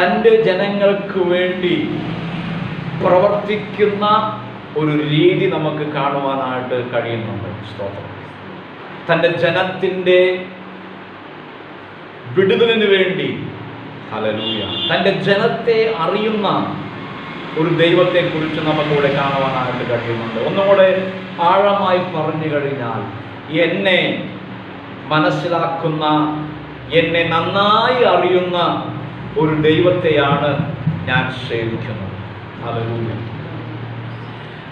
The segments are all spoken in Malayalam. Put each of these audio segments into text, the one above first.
തന്റെ ജനങ്ങൾക്ക് വേണ്ടി പ്രവർത്തിക്കുന്ന ഒരു രീതി നമുക്ക് കാണുവാനായിട്ട് കഴിയുന്നുണ്ട്. സ്തോത്രം. തന്റെ ജനത്തിന്റെ വിടുതലിന് വേണ്ടി. ഹലലൂയ തന്റെ ജനത്തെ അറിയുന്ന ഒരു ദൈവത്തെക്കുറിച്ച് നമുക്കിവിടെ കാണുവാനായിട്ട് കഴിയുന്നുണ്ട്. ഒന്നുകൂടെ ആഴമായി പറഞ്ഞു കഴിഞ്ഞാൽ എന്നെ മനസ്സിലാക്കുന്ന എന്നെ നന്നായി അറിയുന്ന ഒരു ദൈവത്തെയാണ് ഞാൻ സേവിക്കുന്നത്.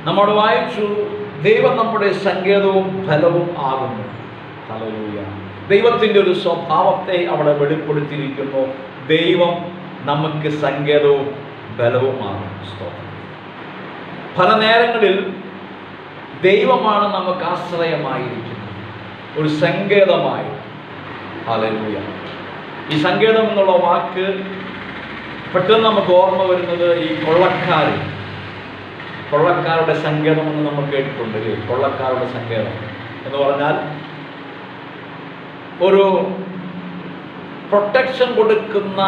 നമ്മൾ വായിച്ചു ദൈവം നമ്മുടെ സങ്കേതവും ഫലവും ആകുന്നു. ഹല്ലേലൂയ. ദൈവത്തിന്റെ ഒരു സ്വഭാവത്തെ അവിടെ വെളിപ്പെടുത്തിയിരിക്കുന്നു. ദൈവം നമുക്ക് സങ്കേതവും ബലവുമാണ് പല നേരങ്ങളിൽ ദൈവമാണ് നമുക്ക് ആശ്രയമായിരിക്കുന്നത്. ഒരു സങ്കേതമായി. ഹല്ലേലൂയ. ഈ സങ്കേതം എന്നുള്ള വാക്ക് പെട്ടെന്ന് നമുക്ക് ഓർമ്മ വരുന്നത് ഈ കൊള്ളക്കാർ കൊള്ളക്കാരുടെ സങ്കേതം എന്ന് നമ്മൾ കേട്ടിട്ടുണ്ട് അല്ലേ? കൊള്ളക്കാരുടെ സങ്കേതം എന്ന് പറഞ്ഞാൽ ഒരു പ്രൊട്ടക്ഷൻ കൊടുക്കുന്ന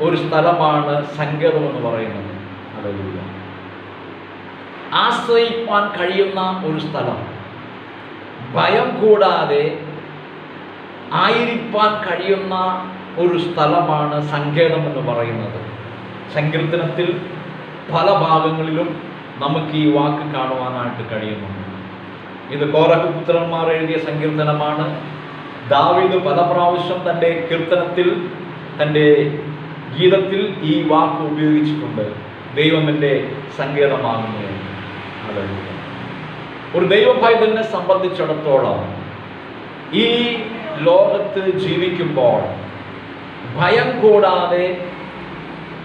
ഒരു സ്ഥലമാണ് സങ്കേതം എന്ന് പറയുന്നത്. ഹല്ലേലൂയ. ആശ്രയിപ്പാൻ കഴിയുന്ന ഒരു സ്ഥലം. ഭയം കൂടാതെ ആയിരിക്കാൻ കഴിയുന്ന ഒരു സ്ഥലമാണ് സങ്കേതം എന്ന് പറയുന്നത്. സങ്കീർത്തനത്തിൽ പല ഭാഗങ്ങളിലും നമുക്ക് ഈ വാക്ക് കാണുവാനായിട്ട് കഴിയുന്നുണ്ട്. ഇത് കോരഹ് പുത്രന്മാർ എഴുതിയ സങ്കീർത്തനമാണ്. ദാവീദ് പല പ്രാവശ്യം തന്റെ കീർത്തനത്തിൽ തന്റെ ഗീതത്തിൽ ഈ വാക്ക് ഉപയോഗിച്ചിട്ടുണ്ട്. ദൈവം എന്റെ സങ്കേതമാകുന്നു. ഒരു ദൈവഭയതനെ സംബന്ധിച്ചിടത്തോളം ഈ ലോകത്ത് ജീവിക്കുമ്പോൾ ഭയം കൂടാതെ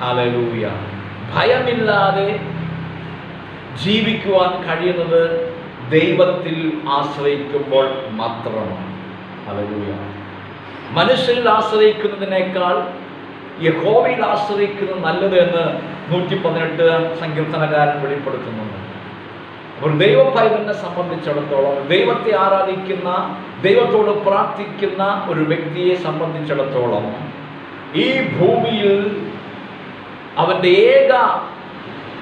അലലൂയ ഭയമില്ലാതെ ജീവിക്കുവാൻ കഴിയുന്നത് ദൈവത്തിൽ ആശ്രയിക്കുമ്പോൾ മാത്രമാണ്. അലലൂയ മനുഷ്യരിൽ ആശ്രയിക്കുന്നതിനേക്കാൾ യഹോവയിൽ ആശ്രയിക്കുന്നത് നല്ലത് എന്ന് നൂറ്റി പതിനെട്ട് സങ്കീർത്തനകാരൻ വെളിപ്പെടുത്തുന്നുണ്ട്. ഒരു ദൈവഭൈതനെ സംബന്ധിച്ചിടത്തോളം ദൈവത്തെ ആരാധിക്കുന്ന ദൈവത്തോട് പ്രാർത്ഥിക്കുന്ന ഒരു വ്യക്തിയെ സംബന്ധിച്ചിടത്തോളം ഈ ഭൂമിയിൽ അവന്റെ ഏക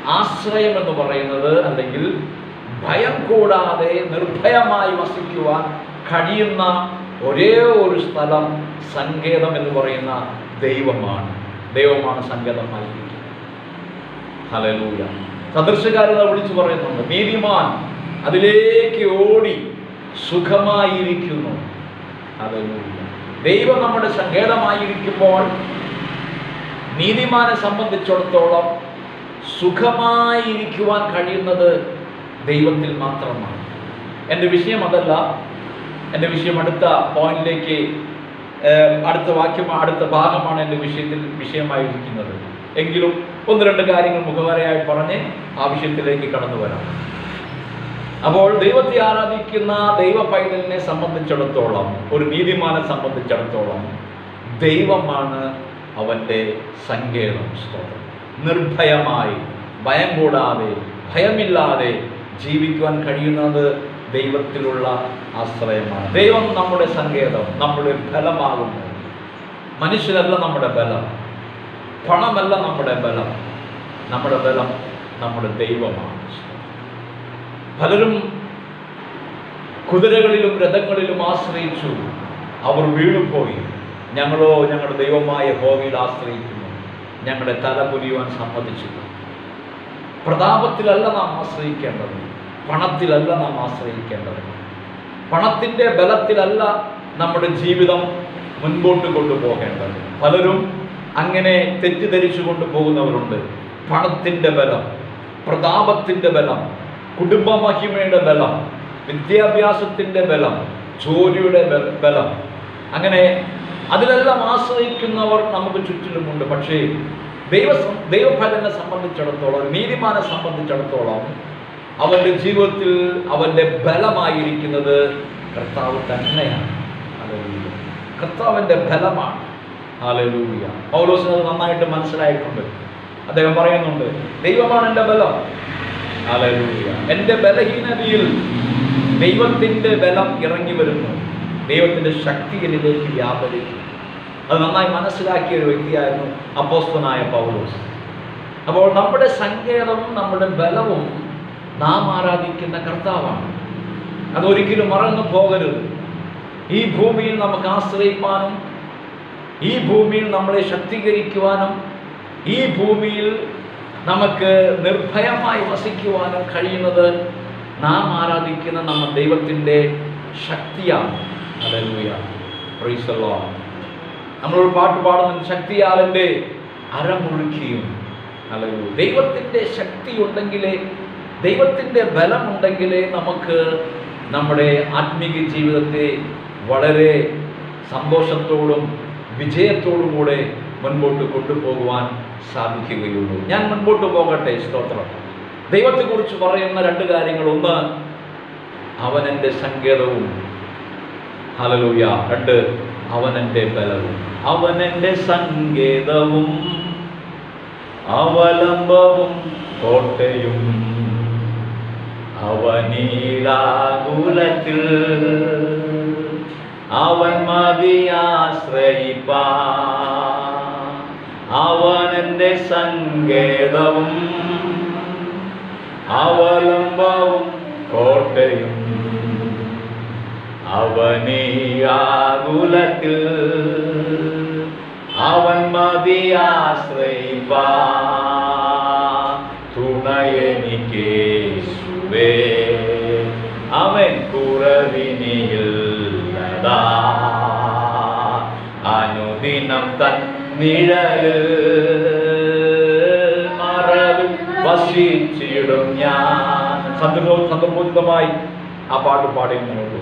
ആശ്രയം എന്ന് പറയുന്നത് അല്ലെങ്കിൽ ഭയം കൂടാതെ നിർഭയമായി വസിക്കുവാൻ കഴിയുന്ന ഒരേ ഒരു സ്ഥലം സങ്കേതം എന്ന് പറയുന്ന ദൈവമാണ്. ദൈവമാണ് സങ്കേതമായിരിക്കുന്നത്. ഹലലൂയ സദൃശകാരത വിളിച്ചു പറയുന്നുണ്ട്. നീതിമാൻ അതിലേക്ക് ഓടി സുഖമായിരിക്കുന്നു. ഹല്ലേലൂയ. ദൈവം നമ്മുടെ സങ്കേതമായിരിക്കുമ്പോൾ നീതിമാനെ സംബന്ധിച്ചിടത്തോളം സുഖമായിരിക്കുവാൻ കഴിയുന്നത് ദൈവത്തിൽ മാത്രമാണ്. എന്റെ വിഷയം അതല്ല. എന്റെ വിഷയം അടുത്ത പോയിന്റിലേക്ക് അടുത്ത വാക്യം അടുത്ത ഭാഗമാണ് എന്റെ വിഷയത്തിൽ വിഷയമായിരിക്കുന്നത്. എങ്കിലും ഒന്ന് രണ്ട് കാര്യങ്ങൾ മുഖവരയായി പറഞ്ഞ് ആ വിഷയത്തിലേക്ക് കടന്നു വരാം. അപ്പോൾ ദൈവത്തെ ആരാധിക്കുന്ന ദൈവ പൈതലിനെ സംബന്ധിച്ചിടത്തോളം ഒരു നീതിമാനെ സംബന്ധിച്ചിടത്തോളം ദൈവമാണ് അവന്റെ സങ്കേതം. സ്തോത്രം. നിർഭയമായി ഭയം കൂടാതെ ഭയമില്ലാതെ ജീവിക്കുവാൻ കഴിയുന്നത് ദൈവത്തിലുള്ള ആശ്രയമാണ്. ദൈവം നമ്മുടെ സങ്കേതം നമ്മുടെ ബലമാകുന്നു മനുഷ്യരല്ല നമ്മുടെ ബലം പണമല്ല നമ്മുടെ ബലം. നമ്മുടെ ബലം നമ്മുടെ ദൈവമാണ്. പലരും കുതിരകളിലും രഥങ്ങളിലും ആശ്രയിച്ചു. അവർ വീണുപോയി. ഞങ്ങളോ ഞങ്ങളുടെ ദൈവമായ ഹോവിയിൽ ആശ്രയിക്കുന്നു. ഞങ്ങളുടെ തല പുലിയുവാൻ സമ്മതിച്ചില്ല. പ്രതാപത്തിലല്ല നാം ആശ്രയിക്കേണ്ടത്. പണത്തിലല്ല നാം ആശ്രയിക്കേണ്ടത്. പണത്തിന്റെ ബലത്തിലല്ല നമ്മുടെ ജീവിതം മുൻപോട്ട് കൊണ്ടുപോകേണ്ടത്. പലരും അങ്ങനെ തെറ്റിദ്ധരിച്ചു കൊണ്ടുപോകുന്നവരുണ്ട് പണത്തിന്റെ ബലം പ്രതാപത്തിന്റെ ബലം കുടുംബമഹിമയുടെ ബലം വിദ്യാഭ്യാസത്തിന്റെ ബലം ജോലിയുടെ ബലം. അങ്ങനെ അതിലെല്ലാം ആശ്രയിക്കുന്നവർ നമുക്ക് ചുറ്റിലുമുണ്ട്. പക്ഷേ ദൈവ ദൈവഫലനെ സംബന്ധിച്ചിടത്തോളം നീതിമാനെ സംബന്ധിച്ചിടത്തോളം അവന്റെ ജീവിതത്തിൽ അവന്റെ ബലമായിരിക്കുന്നത് കർത്താവ് തന്നെയാണ്. കർത്താവിന്റെ ബലമാണ്. ഹാലലൂയ പൗലോസിന് അത് നന്നായിട്ട് മനസ്സിലായിട്ടുണ്ട്. അദ്ദേഹം പറയുന്നുണ്ട് ദൈവമാണ് എന്റെ ബലം. ഹാലലൂയ എന്റെ ബലഹീനതയിൽ ദൈവത്തിന്റെ ബലം ഇറങ്ങി വരുന്നു. ദൈവത്തിന്റെ ശക്തി എന്നിലേക്ക് വ്യാപരിക്കും അത് നന്നായി മനസ്സിലാക്കിയ ഒരു വ്യക്തിയായിരുന്നു അപ്പോസ്തനായ പൗലോസ്. അപ്പോൾ നമ്മുടെ സങ്കേതവും നമ്മുടെ ബലവും നാം ആരാധിക്കുന്ന കർത്താവാണ്. അതൊരിക്കലും മറന്നു പോകരുത്. ഈ ഭൂമിയിൽ നമുക്ക് ആശ്രയിപ്പാനും ഈ ഭൂമിയിൽ നമ്മളെ ശക്തീകരിക്കുവാനും ഈ ഭൂമിയിൽ നമുക്ക് നിർഭയമായി വസിക്കുവാനും കഴിയുന്നത് നാം ആരാധിക്കുന്ന നമ്മുടെ ദൈവത്തിന്റെ ശക്തിയാണ്. ദി ലോർഡ് നമ്മളൊരു പാട്ട് പാടുന്ന ശക്തിയാലെന്റെ അരമുഴുക്കിയും അല്ലയോ ദൈവത്തിന്റെ ശക്തി ഉണ്ടെങ്കിലേ ദൈവത്തിന്റെ ബലമുണ്ടെങ്കിലേ നമുക്ക് നമ്മുടെ ആത്മീക ജീവിതത്തെ വളരെ സന്തോഷത്തോടും വിജയത്തോടും കൂടെ മുൻപോട്ട് കൊണ്ടുപോകുവാൻ സാധിക്കുകയുള്ളൂ. ഞാൻ മുൻപോട്ട് പോകട്ടെ സ്തോത്രം. ദൈവത്തെക്കുറിച്ച് പറയുന്ന രണ്ട് കാര്യങ്ങൾ ഒന്ന് അവൻ എന്റെ സങ്കേതവും. ഹലലൂയ രണ്ട് അവൻ എന്റെ ബലവും. അവൻ എന്റെ സങ്കേതവും അവലംബവും കോട്ടയും. അവനീലാകുലത്തിൽ അവൻ മതിയാശ്രയിപ്പാ അവൻ എന്റെ സങ്കേതവും അവലംബവും കോട്ടയും. അവനീയാകുലത്തിൽ അവൻ മതിയാശ്രയിപ്പാ തൻ നിഴലിൽ മറവിൽ വസിച്ചിടും ഞാൻ. സന്ദർഭവും സന്ദർഭോചിതമായി ആ പാട്ട് പാടിയുന്നുള്ളൂ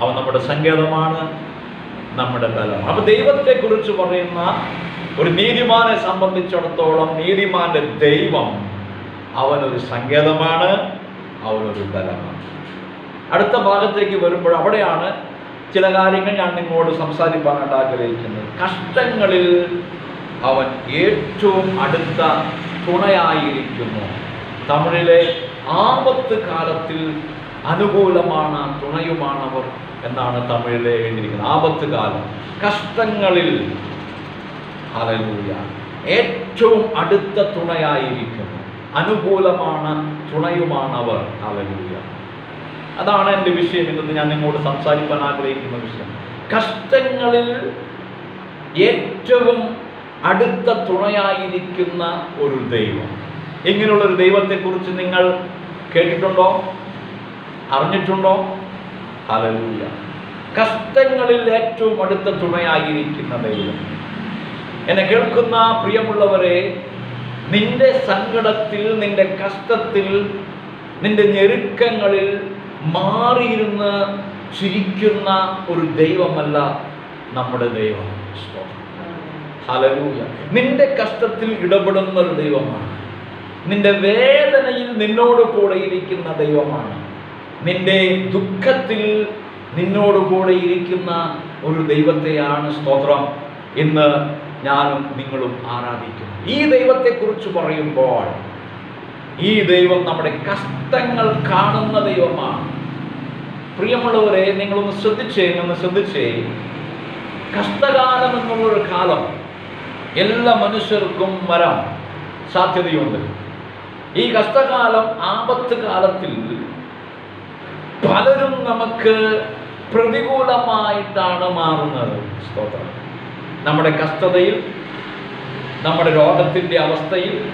അവൻ നമ്മുടെ സങ്കേതമാണ് നമ്മുടെ ബലം അപ്പൊ ദൈവത്തെക്കുറിച്ച് പറയുന്ന ഒരു നീതിമാനെ സംബന്ധിച്ചിടത്തോളം നീതിമാന്റെ ദൈവം അവനൊരു സങ്കേതമാണ് അവനൊരു ബലമാണ്. അടുത്ത ഭാഗത്തേക്ക് വരുമ്പോൾ അവിടെയാണ് ചില കാര്യങ്ങൾ ഞാൻ നിങ്ങളോട് സംസാരിക്കാനായിട്ട് ആഗ്രഹിക്കുന്നത് കഷ്ടങ്ങളിൽ അവൻ ഏറ്റവും അടുത്ത തുണയായിരിക്കുന്നു. തമിഴിലെ ആപത്ത് കാലത്തിൽ അനുകൂലമാണ് തുണയുമാണവർ എന്നാണ് തമിഴിലെ എഴുതിയിരിക്കുന്നത്. ആപത്ത് കാലം. കഷ്ടങ്ങളിൽ ഹല്ലേലൂയ ഏറ്റവും അടുത്ത തുണയായിരിക്കുന്നു. അനുകൂലമാണ് തുണയുമാണവർ ഹല്ലേലൂയ. അതാണ് എന്റെ വിഷയം ഇന്ന് ഞാൻ നിങ്ങളോട് സംസാരിക്കാൻ ആഗ്രഹിക്കുന്ന വിഷയം. കഷ്ടങ്ങളിൽ ഏറ്റവും അടുത്ത തുണയായിരിക്കുന്ന ഒരു ദൈവം. ഇങ്ങനെയുള്ള ഒരു ദൈവത്തെക്കുറിച്ച് നിങ്ങൾ കേട്ടിട്ടുണ്ടോ? അറിഞ്ഞിട്ടുണ്ടോ? ഹല്ലേലൂയ. കഷ്ടങ്ങളിൽ ഏറ്റവും അടുത്ത തുണയായിരിക്കുന്ന ദൈവം. എന്നെ കേൾക്കുന്ന പ്രിയമുള്ളവരെ നിന്റെ സങ്കടത്തിൽ നിന്റെ കഷ്ടത്തിൽ നിന്റെ ഞെരുക്കങ്ങളിൽ മാറിയിരുന്ന് ചിരിക്കുന്ന ഒരു ദൈവമല്ല നമ്മുടെ ദൈവം. ഹലരൂയ നിന്റെ കഷ്ടത്തിൽ ഇടപെടുന്ന ഒരു ദൈവമാണ്. നിന്റെ വേദനയിൽ നിന്നോട് കൂടെ ഇരിക്കുന്ന ദൈവമാണ്. നിന്റെ ദുഃഖത്തിൽ നിന്നോട് കൂടെ ഇരിക്കുന്ന ഒരു ദൈവത്തെയാണ് സ്തോത്രം. ഇന്ന് ഞാനും നിങ്ങളും ആരാധിക്കുന്നു. ഈ ദൈവത്തെക്കുറിച്ച് പറയുമ്പോൾ ഈ ദൈവം നമ്മുടെ കഷ്ടങ്ങൾ കാണുന്ന ദൈവമാണ്. പ്രിയമുള്ളവരെ നിങ്ങളൊന്ന് ശ്രദ്ധിച്ചേ ഒന്ന് ശ്രദ്ധിച്ചേ. കഷ്ടകാലം എന്നുള്ളൊരു കാലം എല്ലാ മനുഷ്യർക്കും വരാം സാധ്യതയുണ്ട്. ഈ കഷ്ടകാലം ആപത്ത് കാലത്തിൽ പലരും നമുക്ക് പ്രതികൂലമായിട്ടാണ് മാറുന്നത്. സ്തോത്രം. നമ്മുടെ കഷ്ടതയിൽ നമ്മുടെ രോഗത്തിന്റെ അവസ്ഥയിൽ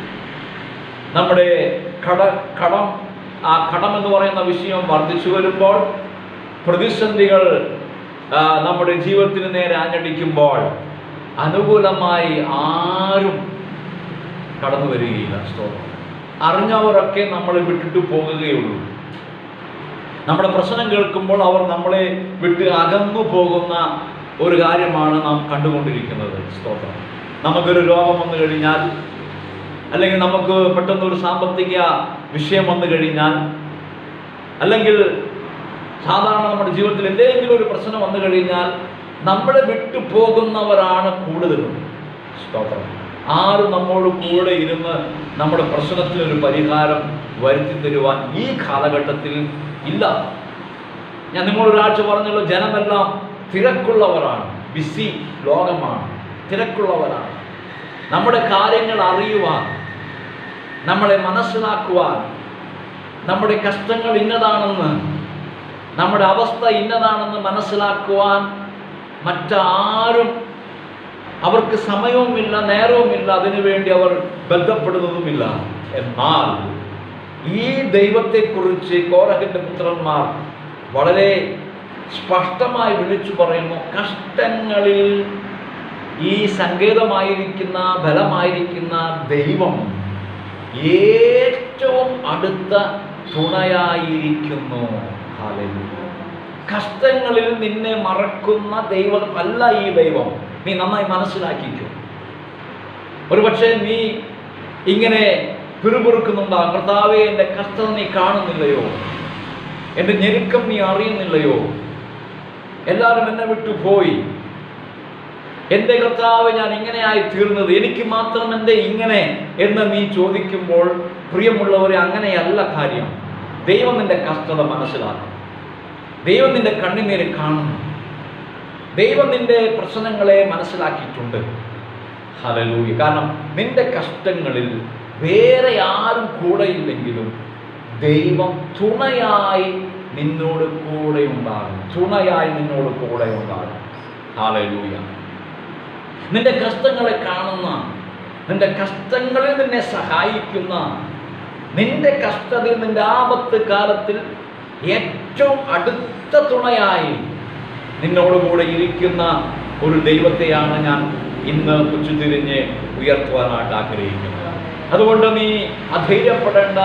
നമ്മുടെ കട കടം ആ കടം എന്ന് പറയുന്ന വിഷയം വർദ്ധിച്ചു വരുമ്പോൾ പ്രതിസന്ധികൾ നമ്മുടെ ജീവിതത്തിന് നേരെ ആഞ്ഞടിക്കുമ്പോൾ അനുകൂലമായി ആരും കടന്നു വരികയില്ല സ്തോത്രം. അറിഞ്ഞവരൊക്കെ നമ്മളെ വിട്ടിട്ട് പോകുകയുള്ളൂ നമ്മുടെ പ്രശ്നം കേൾക്കുമ്പോൾ അവർ നമ്മളെ വിട്ട് അകന്നു പോകുന്ന ഒരു കാര്യമാണ് നാം കണ്ടുകൊണ്ടിരിക്കുന്നത് സ്തോത്രം. നമുക്കൊരു രോഗം വന്നു കഴിഞ്ഞാൽ അല്ലെങ്കിൽ നമുക്ക് പെട്ടെന്ന് ഒരു സാമ്പത്തിക വിഷയം വന്നു കഴിഞ്ഞാൽ അല്ലെങ്കിൽ സാധാരണ നമ്മുടെ ജീവിതത്തിൽ എന്തെങ്കിലും ഒരു പ്രശ്നം വന്നു കഴിഞ്ഞാൽ നമ്മളെ വിട്ടു പോകുന്നവരാണ് കൂടുതലും. സ്തോത്രം. ആര് നമ്മോട് കൂടെ ഇരുന്ന് നമ്മുടെ പ്രശ്നത്തിൽ ഒരു പരിഹാരം വരുത്തി തരുവാൻ ഈ കാലഘട്ടത്തിൽ ഇല്ല. ഞാൻ നിങ്ങളൊരാഴ്ച പറഞ്ഞല്ലോ ജനമെല്ലാം തിരക്കുള്ളവരാണ് ബിസി ലോകമാണ് തിരക്കുള്ളവരാണ്. നമ്മുടെ കാര്യങ്ങൾ അറിയുവാൻ നമ്മളെ മനസ്സിലാക്കുവാൻ നമ്മുടെ കഷ്ടങ്ങൾ ഇന്നതാണെന്ന് നമ്മുടെ അവസ്ഥ ഇന്നതാണെന്ന് മനസ്സിലാക്കുവാൻ മറ്റാരും അവർക്ക് സമയവുമില്ല നേരവുമില്ല അതിനുവേണ്ടി അവർ ബന്ധപ്പെടുന്നതുമില്ല എന്നാൽ ഈ ദൈവത്തെക്കുറിച്ച് കോരഹിന്റെ പുത്രന്മാർ വളരെ സ്പഷ്ടമായി വിളിച്ചു പറയുന്നു കഷ്ടങ്ങളിൽ ഈ സങ്കേതമായിരിക്കുന്ന ബലമായിരിക്കുന്ന ദൈവം ഏറ്റവും അടുത്ത തുണയായിരിക്കുന്നു. കഷ്ടങ്ങളിൽ നിന്നെ മറക്കുന്ന ദൈവം അല്ല ഈ ദൈവം. നീ നന്നായി മനസ്സിലാക്കിക്കോ. ഒരുപക്ഷെ നീ ഇങ്ങനെ പിറുപിറുക്കുന്നുണ്ടാകും കർത്താവെ എന്റെ കഷ്ടത നീ കാണുന്നില്ലയോ? എന്റെ ഞെരുക്കം നീ അറിയുന്നില്ലയോ? എല്ലാവരും എന്നെ വിട്ടു പോയി. എന്റെ കർത്താവ് ഞാൻ ഇങ്ങനെയായി തീർന്നത്. എനിക്ക് മാത്രം എന്റെ ഇങ്ങനെ എന്ന് നീ ചോദിക്കുമ്പോൾ പ്രിയമുള്ളവരെ അങ്ങനെയല്ല കാര്യം. ദൈവം എന്റെ കഷ്ടത മനസ്സിലാക്കും. ദൈവം നിന്റെ കണ്ണിനേര് കാണുന്നു. ദൈവം നിന്റെ പ്രശ്നങ്ങളെ മനസ്സിലാക്കിയിട്ടുണ്ട്. ഹലലൂയ കാരണം നിന്റെ കഷ്ടങ്ങളിൽ വേറെ ആരും കൂടെയില്ലെങ്കിലും ദൈവം തുണയായി നിന്നോട് കൂടെ ഉണ്ടാകും തുണയായി നിന്നോട് കൂടെ ഉണ്ടാകും ഹലലൂയ നിന്റെ കഷ്ടങ്ങളെ കാണുന്ന നിന്റെ കഷ്ടങ്ങളിൽ നിന്നെ സഹായിക്കുന്ന നിന്റെ കഷ്ടതയിൽ നിന്റെ ആപത്ത് കാലത്തിൽ ഏറ്റവും അടുത്ത തുണയായി നിന്നോടുകൂടെ ഇരിക്കുന്ന ഒരു ദൈവത്തെയാണ് ഞാൻ ഇന്ന് കുച്ചുതിരിഞ്ഞ് ഉയർത്തുവാനായിട്ട് ആഗ്രഹിക്കുന്നത്. അതുകൊണ്ട് നീ അധൈര്യപ്പെടേണ്ട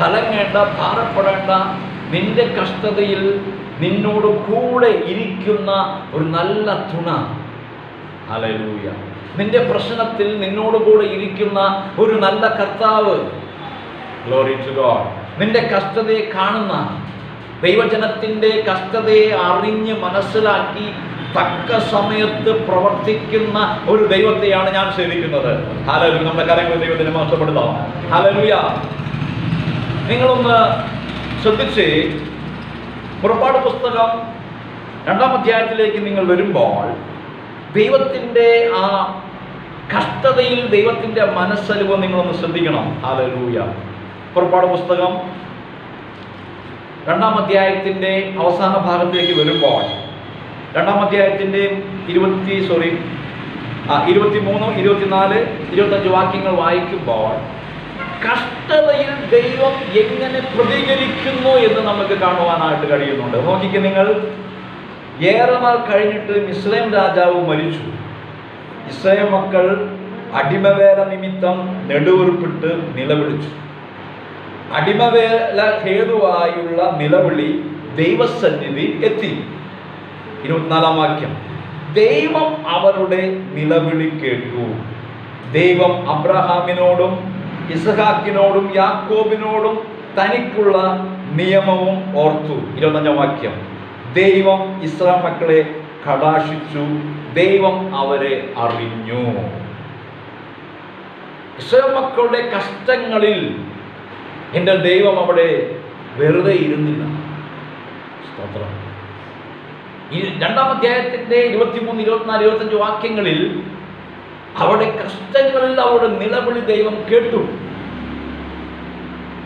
കലങ്ങേണ്ട ഭാരപ്പെടേണ്ട നിന്റെ കഷ്ടതയിൽ നിന്നോട് കൂടെ ഇരിക്കുന്ന ഒരു നല്ല തുണ. അലലൂയ നിന്റെ പ്രശ്നത്തിൽ നിന്നോട് കൂടെ ഇരിക്കുന്ന ഒരു നല്ല കർത്താവ്. ഗ്ലോറി ടു ഗോഡ് നിന്റെ കഷ്ടതയെ കാണുന്ന ദൈവജനത്തിന്റെ കഷ്ടതയെ അറിഞ്ഞ് മനസ്സിലാക്കി തക്ക സമയത്ത് പ്രവർത്തിക്കുന്ന ഒരു ദൈവത്തെയാണ് ഞാൻ സേവിക്കുന്നത്. ഹലലു നമ്മുടെ കാര്യങ്ങൾ ദൈവത്തിന് മോശപ്പെടുത്താം ഹലലുയ നിങ്ങളൊന്ന് ശ്രദ്ധിച്ച് പുറപ്പാട് പുസ്തകം രണ്ടാം അധ്യായത്തിലേക്ക് നിങ്ങൾ വരുമ്പോൾ ദൈവത്തിന്റെ ആ കഷ്ടതയിൽ ദൈവത്തിന്റെ മനസ്സലിവ് നിങ്ങളൊന്ന് ശ്രദ്ധിക്കണം. ഹാലലൂയ പുറപ്പാട് പുസ്തകം രണ്ടാം അധ്യായത്തിന്റെ അവസാന ഭാഗത്തേക്ക് വരുമ്പോൾ രണ്ടാം അധ്യായത്തിന്റെ ഇരുപത്തി സോറി ആ ഇരുപത്തി മൂന്ന് ഇരുപത്തിനാല് ഇരുപത്തഞ്ച് വാക്യങ്ങൾ വായിക്കുമ്പോൾ കഷ്ടതയിൽ ദൈവം എങ്ങനെ പ്രതികരിക്കുന്നു എന്ന് നമുക്ക് കാണുവാനായിട്ട് കഴിയുന്നുണ്ട്. നോക്കിക്ക് നിങ്ങൾ ഏറെ നാൾ കഴിഞ്ഞിട്ട് മിസ്ലൈം രാജാവ് മരിച്ചു. ഇസ്രായേൽ മക്കൾ അടിമവേല നിമിത്തം നെടുവെറുപ്പിട്ട് നിലവിളിച്ചു. അടിമവേല ഹേതുവായുള്ള നിലവിളി ദൈവസന്നിധി എത്തി. ഇരുപത്തിനാലാം വാക്യം. ദൈവം അവരുടെ നിലവിളി കേട്ടു. ദൈവം അബ്രഹാമിനോടും ഇസഹാക്കിനോടും യാക്കോബിനോടും തനിക്കുള്ള നിയമവും ഓർത്തു. ഇരുപത്തഞ്ചാം വാക്യം. ദൈവം ഇസ്രാം മക്കളെ കടാശിച്ചു ദൈവം അവരെ അറിഞ്ഞു. ഇസ്രായേൽ മക്കളുടെ കഷ്ടങ്ങളിൽ എന്റെ ദൈവം അവിടെ വെറുതെ ഇരുന്നില്ല. സ്തോത്രം. ഈ രണ്ടാം അധ്യായത്തിന്റെ ഇരുപത്തിമൂന്ന് ഇരുപത്തിനാല് ഇരുപത്തഞ്ച് വാക്യങ്ങളിൽ അവിടെ കഷ്ടങ്ങളിൽ അവിടെ നിലവിളി ദൈവം കേട്ടു.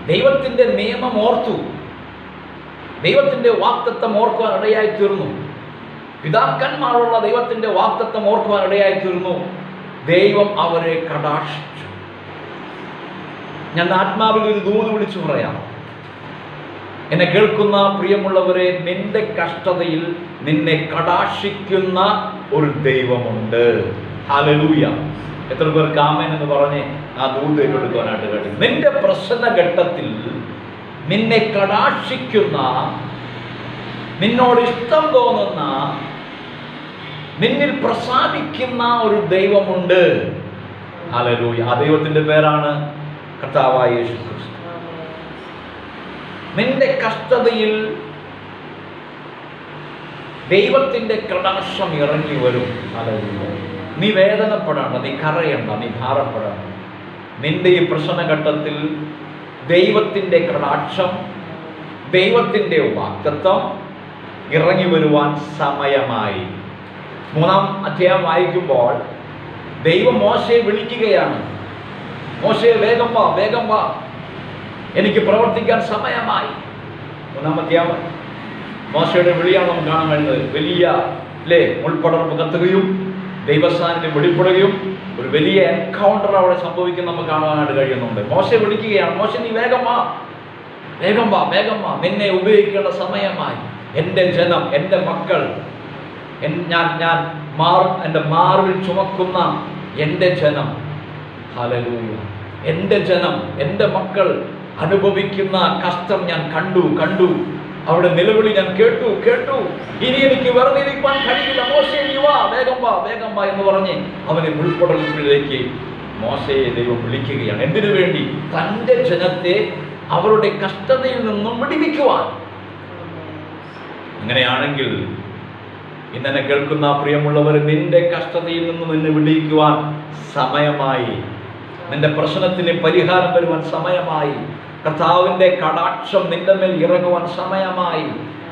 ദൈവത്തിന്റെ നിയമം ഓർത്തു. ദൈവത്തിന്റെ വാക്തത്വം ഓർക്കുവാൻ ഇടയായി തീർന്നു. പിതാക്കന്മാരുള്ള ദൈവത്തിന്റെ വാക്തത്വം ഓർക്കുവാൻ ഇടയായി തീർന്നു. ദൈവം അവരെ കടാക്ഷിച്ചു. ഞാൻ ആത്മാവിൽ ഒരു ദൂത് വിളിച്ചു പറയാം. എന്നെ കേൾക്കുന്ന പ്രിയമുള്ളവരെ നിന്റെ കഷ്ടതയിൽ നിന്നെ കടാക്ഷിക്കുന്ന ഒരു ദൈവമുണ്ട്. ഹാലലൂയ എത്ര പേർ കാമൻ എന്ന് പറഞ്ഞ് ആ ദൂത് ഏറ്റെടുക്കാനായിട്ട് കഴിയും. നിന്റെ പ്രശ്ന ഘട്ടത്തിൽ നിന്നെ കടാക്ഷിക്കുന്ന നിന്നോട് ഇഷ്ടം തോന്നുന്ന നിന്നിൽ പ്രസാദിക്കുന്ന ഒരു ദൈവമുണ്ട്. ഹാലലൂയ ആ ദൈവത്തിന്റെ പേരാണ് കർത്താവായ യേശു ക്രിസ്തു നിന്റെ കഷ്ടതയിൽ ദൈവത്തിന്റെ കടാക്ഷം ഇറങ്ങി വരും. ഹല്ലേലൂയ. നീ വേദനപ്പെടേണ്ട നീ കറയണ്ട നീ ഭാരപ്പെടേണ്ട. നിന്റെ ഈ പ്രശ്നഘട്ടത്തിൽ ദൈവത്തിന്റെ കടാക്ഷം ദൈവത്തിന്റെ വാക്തത്വം ഇറങ്ങി വരുവാൻ സമയമായി. മൂന്നാം അധ്യായം വായിക്കുമ്പോൾ ദൈവം മോശയെ വിളിക്കുകയാണ്. മോശയെ വേഗം വാ വേഗം വാ. എനിക്ക് പ്രവർത്തിക്കാൻ സമയമായി. മൂന്നാം അധ്യായം മോശയുടെ വിളിയാണ് നമുക്ക് കാണാൻ കഴിയുന്നത്. വലിയ അല്ലേ ഉൾപ്പെടർപ്പ് കത്തുകയും ദൈവസ്ഥാനത്തിൽ വെളിപ്പെടുകയും ഒരു വലിയ എൻകൗണ്ടർ അവിടെ സംഭവിക്കുന്ന നമുക്ക് കാണാനായിട്ട് കഴിയുന്നുണ്ട്. മോശ വിളിക്കുകയാണ്. മോശ നീ വേഗം വാ. വേഗം വാ വേഗം വാ. നിന്നെ ഉപയോഗിക്കേണ്ട സമയമായി. എന്റെ ജനം എന്റെ മക്കൾ ഞാൻ ഞാൻ മാർ എന്റെ മാർവിൽ ചുമക്കുന്ന എന്റെ ജനം ഹലലൂയ എന്റെ ജനം എന്റെ മക്കൾ അനുഭവിക്കുന്ന കഷ്ടം ഞാൻ കണ്ടു കണ്ടു. അവിടെ നിലവിളി ഞാൻ കേട്ടു കേട്ടു. ഇനി എനിക്ക് വെറുതെ കഴിയില്ല. വേഗം വാ വേഗം വാ എന്ന് പറഞ്ഞ് അവനെ ഉൾപ്പെടലിലേക്ക് മോശയെ ദൈവം വിളിക്കുകയാണ്. എന്തിനു വേണ്ടി? തന്റെ ജനത്തെ അവരുടെ കഷ്ടതയിൽ നിന്നും വിടിവിക്കുവാൻ. അങ്ങനെയാണെങ്കിൽ ഇന്നെ കേൾക്കുന്ന പ്രിയമുള്ളവർ നിന്റെ കഷ്ടതയിൽ നിന്ന് നിന്നെ വിടിയിക്കുവാൻ സമയമായി. നിന്റെ പ്രശ്നത്തിന് പരിഹാരം വരുവാൻ സമയമായി. കർത്താവിന്റെ കടാക്ഷം നിന്റെ മേൽ ഇറങ്ങുവാൻ സമയമായി.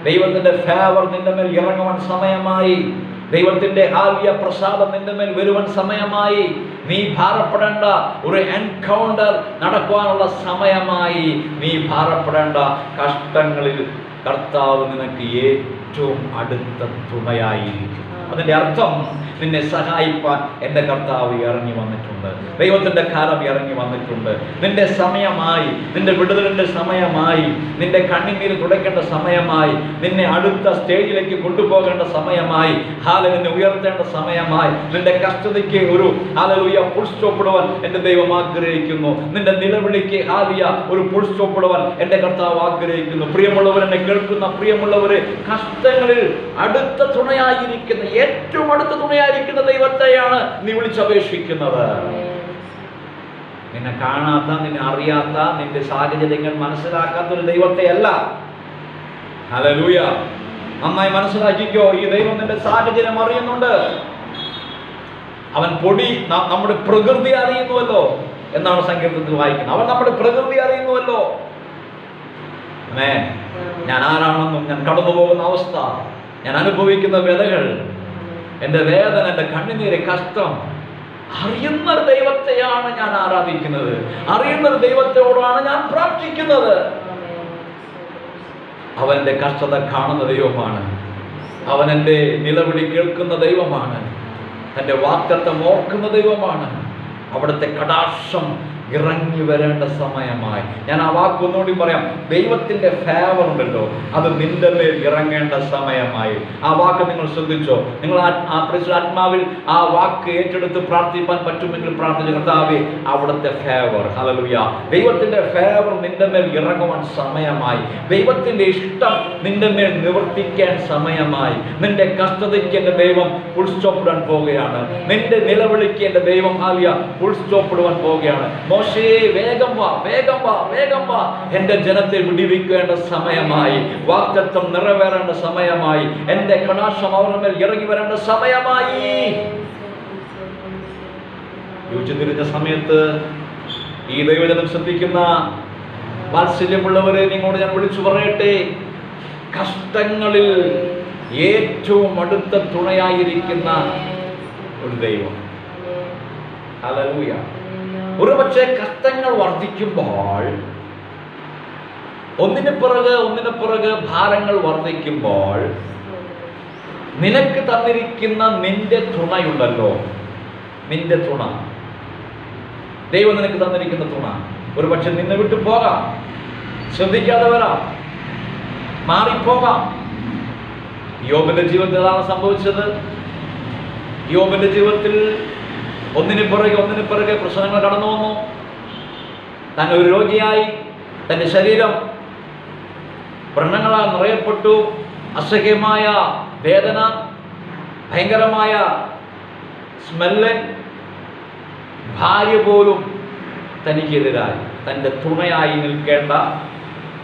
ദൈവത്തിന്റെ ഫേവർ നിന്റെ മേൽ ഇറങ്ങുവാൻ സമയമായി. ദൈവത്തിന്റെ ആവിയ പ്രസാദം നിന്റെ മേൽ വരുവാൻ സമയമായി. നീ ഭാരപ്പെടേണ്ട ഒരു എൻകൗണ്ടർ നടക്കുവാനുള്ള സമയമായി. നീ ഭാരപ്പെടേണ്ട കഷ്ടങ്ങളിൽ കർത്താവ് നിനക്ക് ഏറ്റവും അടുത്ത തുണയായിരിക്കും. അതിന്റെ അർത്ഥം നിന്നെ സഹായിപ്പാൻ എന്റെ കർത്താവ് ഇറങ്ങി വന്നിട്ടുണ്ട്. ദൈവത്തിന്റെ കാലം ഇറങ്ങി വന്നിട്ടുണ്ട്. നിന്റെ സമയമായി നിന്റെ വിടുതലിന്റെ സമയമായി നിന്റെ കണ്ണിനീര് തുടയ്ക്കേണ്ട സമയമായി നിന്നെ അടുത്ത സ്റ്റേജിലേക്ക് കൊണ്ടുപോകേണ്ട സമയമായി ഹാല നിന്നെ ഉയർത്തേണ്ട സമയമായി നിന്റെ കഷ്ടതയ്ക്ക് ഒരു ഹാലലൂയ ഫുൾ സ്റ്റോപ്പിടുവാൻ എന്റെ ദൈവം ആഗ്രഹിക്കുന്നു. നിന്റെ നിലവിളിക്ക് ഹാലിയ ഒരു ഫുൾ സ്റ്റോപ്പിടുവാൻ എന്റെ കർത്താവ് ആഗ്രഹിക്കുന്നു. പ്രിയമുള്ളവർ എന്നെ കേൾക്കുന്ന പ്രിയമുള്ളവരെ കഷ്ടങ്ങളിൽ അടുത്ത തുണയായിരിക്കുന്ന ഏറ്റവും അടുത്ത തുണയായിരിക്കുന്ന ദൈവത്തെയാണ് നീ വിളിച്ചപേക്ഷിക്കുന്നത്. നിന്നെ കാണാത്ത നിന്നെ അറിയാത്ത നിന്റെ സാഹചര്യങ്ങൾ മനസ്സിലാക്കാത്ത ഒരു ദൈവത്തെ അല്ല ഹലലൂയ നന്നായി മനസ്സിലാക്കിക്കോ ഈ ദൈവം നിന്റെ സാഹചര്യം അറിയുന്നുണ്ട്. അവൻ പൊടി നമ്മുടെ പ്രകൃതി അറിയുന്നുവല്ലോ എന്നാണ് സങ്കീർത്തത്തിൽ വായിക്കുന്നത്. അവൻ നമ്മുടെ പ്രകൃതി അറിയുന്നുവല്ലോ. ഞാൻ ആരാണെന്നും ഞാൻ കടന്നു പോകുന്ന അവസ്ഥ ഞാൻ അനുഭവിക്കുന്ന വ്യതകൾ എന്റെ വേദന എന്റെ കണ്ണുനീര് കഷ്ടം. അറിയുന്ന ഒരു ദൈവത്തെയാണ് ഞാൻ ആരാധിക്കുന്നത്. അറിയുന്ന ഒരു ദൈവത്തോടാണ് ഞാൻ പ്രാർത്ഥിക്കുന്നത്. അവന്റെ കഷ്ടത കാണുന്ന ദൈവമാണ്. അവൻ എന്റെ നിലവിളി കേൾക്കുന്ന ദൈവമാണ്. തന്റെ വാക്തത്വം ഓർക്കുന്ന ദൈവമാണ്. അവിടുത്തെ കടാക്ഷം ഇറങ്ങി വരേണ്ട സമയമായി. ഞാൻ ആ വാക്ക് ഒന്നുകൂടി പറയാം. ദൈവത്തിന്റെ ഫേവർ ഉണ്ടല്ലോ. അത് നിന്റെ മേൽ ഇറങ്ങേണ്ട സമയമായി. ആ വാക്ക് നിങ്ങൾ ശ്രദ്ധിച്ചോ? നിങ്ങൾ ആത്മാവിൽ ആ വാക്ക് ഏറ്റെടുത്ത് പ്രാർത്ഥിപ്പാൻ പറ്റുമെങ്കിൽ പ്രാർത്ഥിച്ചു കർത്താവേ അവിടുത്തെ ഫേവർ ഹലലുയ ദൈവത്തിന്റെ ഫേവർ നിന്റെ മേൽ ഇറങ്ങുവാൻ സമയമായി. ദൈവത്തിന്റെ ഇഷ്ടം നിന്റെ മേൽ നിവർത്തിക്കാൻ സമയമായി. നിന്റെ കഷ്ടതയ്ക്ക് എന്റെ ദൈവം ഫുൾ സ്റ്റോപ്പ് ഇടാൻ പോവുകയാണ്. നിന്റെ നിലവിളിക്ക് എന്റെ ദൈവം ആലിയ ഫുൾ സ്റ്റോപ്പ് ഇടുവാൻ പോവുകയാണ്. മോശേ വേഗം വാ വേഗം വാ വേഗം വാ. എന്റെ ജനത്തെ വിടിവിക്കേണ്ട സമയമായി വാക്തത്വം നിറവേറേണ്ട സമയമായി എന്റെ കടാക്ഷം അവരുടെ മേൽ ഇറങ്ങി വരേണ്ട സമയമായി. യോജിച്ചിരുന്ന സമയത്ത് ഈ ദൈവജനം ശ്രദ്ധിക്കുന്ന വാത്സല്യമുള്ളവരെ നിങ്ങളോട് ഞാൻ വിളിച്ചു പറയട്ടെ. കഷ്ടങ്ങളിൽ ഏറ്റവും അടുത്ത തുണയായിരിക്കുന്ന ഒരു ദൈവം. ഹല്ലേലൂയ. ഒരു പക്ഷേ കഷ്ടങ്ങൾ വർദ്ധിക്കുമ്പോൾ ഒന്നിന് പിറകെ ഒന്നിന് പിറകെ ഭാരങ്ങൾ വർദ്ധിക്കുമ്പോൾ നിനക്ക് തന്നിരിക്കുന്ന നിന്റെ തുണയുണ്ടല്ലോ. നിന്റെ തുണ. ദൈവം നിനക്ക് തന്നിരിക്കുന്ന തുണ. ഒരു പക്ഷെ നിന്നെ വിട്ടു പോകാം. ശ്രദ്ധിക്കാതെ വരാം. മാറിപ്പോകാം. യോബിന്റെ ജീവിതത്തിൽ അതാണ് സംഭവിച്ചത്. യോബിന്റെ ജീവിതത്തിൽ ഒന്നിന് പുറകെ ഒന്നിനു പുറകെ പ്രശ്നങ്ങൾ കടന്നു വന്നു. താൻ ഒരു രോഗിയായി. തന്റെ ശരീരം വ്രണങ്ങളാൽ നിറയപ്പെട്ടു. അസഹ്യമായ വേദന ഭയങ്കരമായ സ്മെല്ല്. ഭാര്യ പോലും തനിക്കെതിരായി. തന്റെ തുണയായി നിൽക്കേണ്ട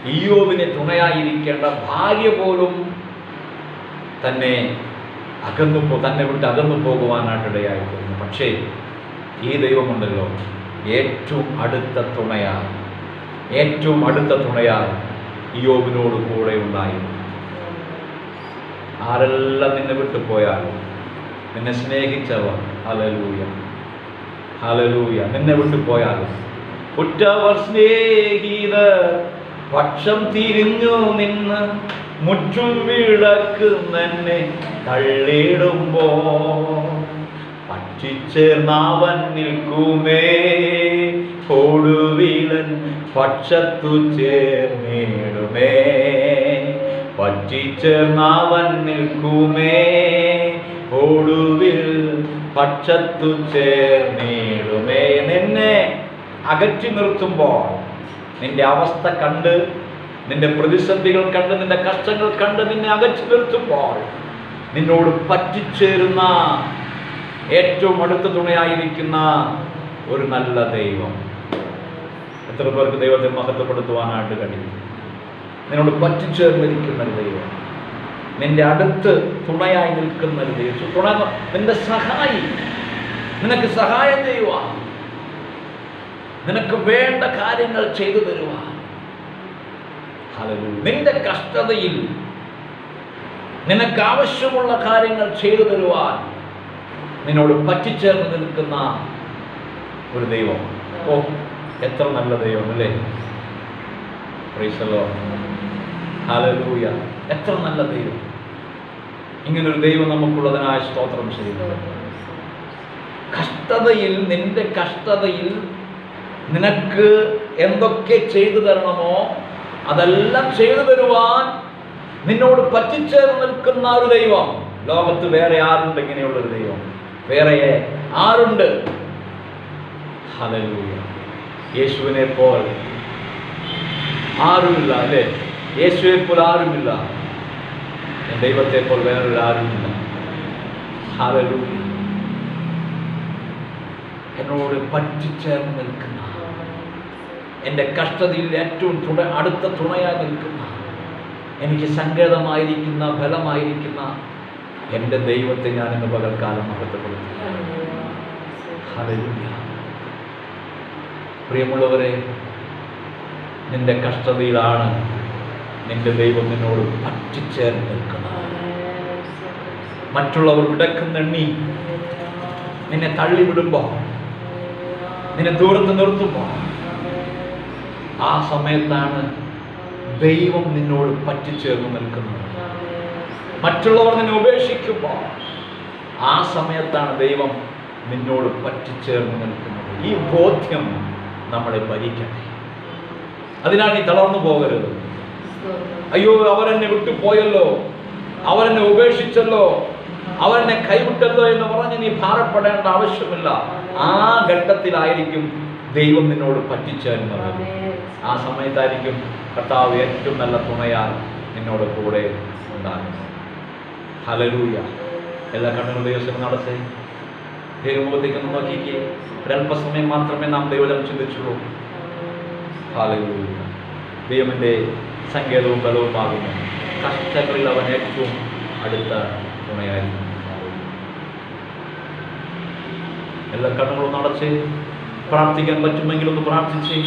ഇയോവിനെ തുണയായിരിക്കേണ്ട ഭാര്യ പോലും തന്നെ അകന്നു പോ തന്നെ വിട്ട് അകന്നു പോകുവാനായിട്ടിടയായി പോകുന്നു പക്ഷേ ഈ ദൈവമുണ്ടല്ലോ ഏറ്റവും അടുത്ത തുണയാ ഏറ്റവും അടുത്ത തുണയാ യോബിനോട് കൂടെ ഉണ്ടായിരുന്നു. ആരെല്ലാം നിന്നെ വിട്ടു പോയാലും നിന്നെ സ്നേഹിച്ചവർ ഹലലൂയ ഹലലൂയ നിന്നെ വിട്ടു പോയാലും ഉറ്റവർ സ്നേഹിത പക്ഷം തിരിഞ്ഞു നിന്ന് മുറ്റും വിളക്ക് തന്നെ തള്ളിടുമ്പോ പറ്റിച്ചേർന്നവൻ നിൽക്കുമേ. കൊടുവിളൻ പക്ഷത്തു ചേർന്നിടുമേ. പറ്റിച്ചേർന്നവൻ നിൽക്കുമേ. ഒടുവിൽ പക്ഷത്തു ചേർന്നിടുമേ. നിന്നെ അകറ്റി നിർത്തുമ്പോൾ നിന്റെ അവസ്ഥ കണ്ട് നിന്റെ പ്രതിസന്ധികൾ കണ്ട് നിന്റെ കഷ്ടങ്ങൾ കണ്ട് നിന്നെ അകറ്റി നിർത്തുമ്പോൾ നിന്നോട് പറ്റിച്ചേരുന്ന ഏറ്റവും അടുത്ത തുണയായിരിക്കുന്ന ഒരു നല്ല ദൈവം. എത്ര പേർക്ക് ദൈവത്തെ മഹത്വപ്പെടുത്തുവാനായിട്ട് കഴിയും? നിന്നോട് പറ്റിച്ചേർന്നിരിക്കുന്ന ഒരു ദൈവം. നിന്റെ അടുത്ത് തുണയായി നിൽക്കുന്ന ഒരു ദൈവം. തുണ നിന്റെ സഹായി. നിനക്ക് സഹായം ചെയ്യുവാൻ. നിനക്ക് വേണ്ട കാര്യങ്ങൾ ചെയ്തു തരുവാൻ. നിന്റെ കഷ്ടതയിൽ നിനക്ക് ആവശ്യമുള്ള കാര്യങ്ങൾ ചെയ്തു തരുവാൻ നിന്നോട് പറ്റിച്ചേർന്ന് നിൽക്കുന്ന ഒരു ദൈവം. ഓ എത്ര നല്ല ദൈവം അല്ലേ? പ്രൈസലോ ഹല്ലേലൂയ എത്ര നല്ല ദൈവം. ഇങ്ങനൊരു ദൈവം നമുക്കുള്ളതിനായ സ്തോത്രം ചെയ്യുന്നു. കഷ്ടതയിൽ നിന്റെ കഷ്ടതയിൽ നിനക്ക് എന്തൊക്കെ ചെയ്തു തരണമോ അതെല്ലാം ചെയ്തു തരുവാൻ നിന്നോട് പറ്റിച്ചേർന്ന് നിൽക്കുന്ന ഒരു ദൈവം. ലോകത്ത് വേറെ ആരുണ്ട് ഇങ്ങനെയുള്ള ഒരു ദൈവം? വേറെ ആരുണ്ട്? യേശുവിനെ പോൽ ആരുമില്ല അല്ലേ? യേശുവിനെ പോൽ ആരുമില്ല. ദൈവത്തെ പോൽ വേറൊരു ആരുമില്ല. ഹല്ലേലൂയ. എന്നോട് പറ്റിച്ചേർന്ന് നിൽക്കുന്ന എന്റെ കഷ്ടതയിൽ ഏറ്റവും തുണ അടുത്ത തുണയായി നിൽക്കുന്ന എനിക്ക് സങ്കേതമായിരിക്കുന്ന ഫലമായിരിക്കുന്ന എന്റെ ദൈവത്തെ ഞാൻ ഇന്ന് പകൽക്കാലം മഹത്വപ്പെടുത്തി പ്രിയമുള്ളവരെ നിന്റെ കഷ്ടതയിലാണ് നിന്റെ ദൈവം നിന്നോട് പറ്റിച്ചേർന്ന് നിൽക്കുന്നത്. മറ്റുള്ളവർ വിടക്കുന്നെണ്ണി നിന്നെ തള്ളിവിടുമ്പോൾ നിന്നെ ദൂരത്ത് നിർത്തുമ്പോൾ ആ സമയത്താണ് ദൈവം നിന്നോട് പറ്റിച്ചേർന്ന് നിൽക്കുന്നത്. മറ്റുള്ളവർ നിന്നെ ഉപേക്ഷിക്കുമ്പോൾ ആ സമയത്താണ് ദൈവം നിന്നോട് പറ്റിച്ചേർന്ന് നിൽക്കുന്നത്. ഈ ബോധ്യം നമ്മളെ ഭരിക്കട്ടെ. അതിനാൽ നീ തളർന്നു പോകരുത്. അയ്യോ അവരെന്നെ വിട്ടുപോയല്ലോ. അവരെന്നെ ഉപേക്ഷിച്ചല്ലോ. അവരെന്നെ കൈവിട്ടല്ലോ എന്ന് പറഞ്ഞ് നീ ഭാരപ്പെടേണ്ട ആവശ്യമില്ല. ആ ഘട്ടത്തിലായിരിക്കും ദൈവം നിന്നോട് പറ്റിച്ചേരുന്നത് ആ സമയത്തായിരിക്കും കർത്താവ് ഏറ്റവും നല്ല തുണയാൽ നിന്നോട് കൂടെ ഉണ്ടാകും ഹലലൂയ എല്ലാ കണ്ണുകളും ദൈവം നടത്തേ ദൈവമുഖത്തേക്ക് ഒന്ന് നോക്കിക്കേ. ഒരല്പസമയം മാത്രമേ നാം ദൈവജനം ചിന്തിച്ചുള്ളൂ. ഹലലൂയ ദൈവമിന്റെ സങ്കേതവും ബലവുമാകുന്നു കഷ്ടങ്ങളിൽ അവൻ ഏറ്റവും അടുത്ത തുണയായിരുന്നു. എല്ലാ കണ്ണുകളും നടച്ച് പ്രാർത്ഥിക്കാൻ പറ്റുമെങ്കിൽ ഒന്ന് പ്രാർത്ഥിച്ച്.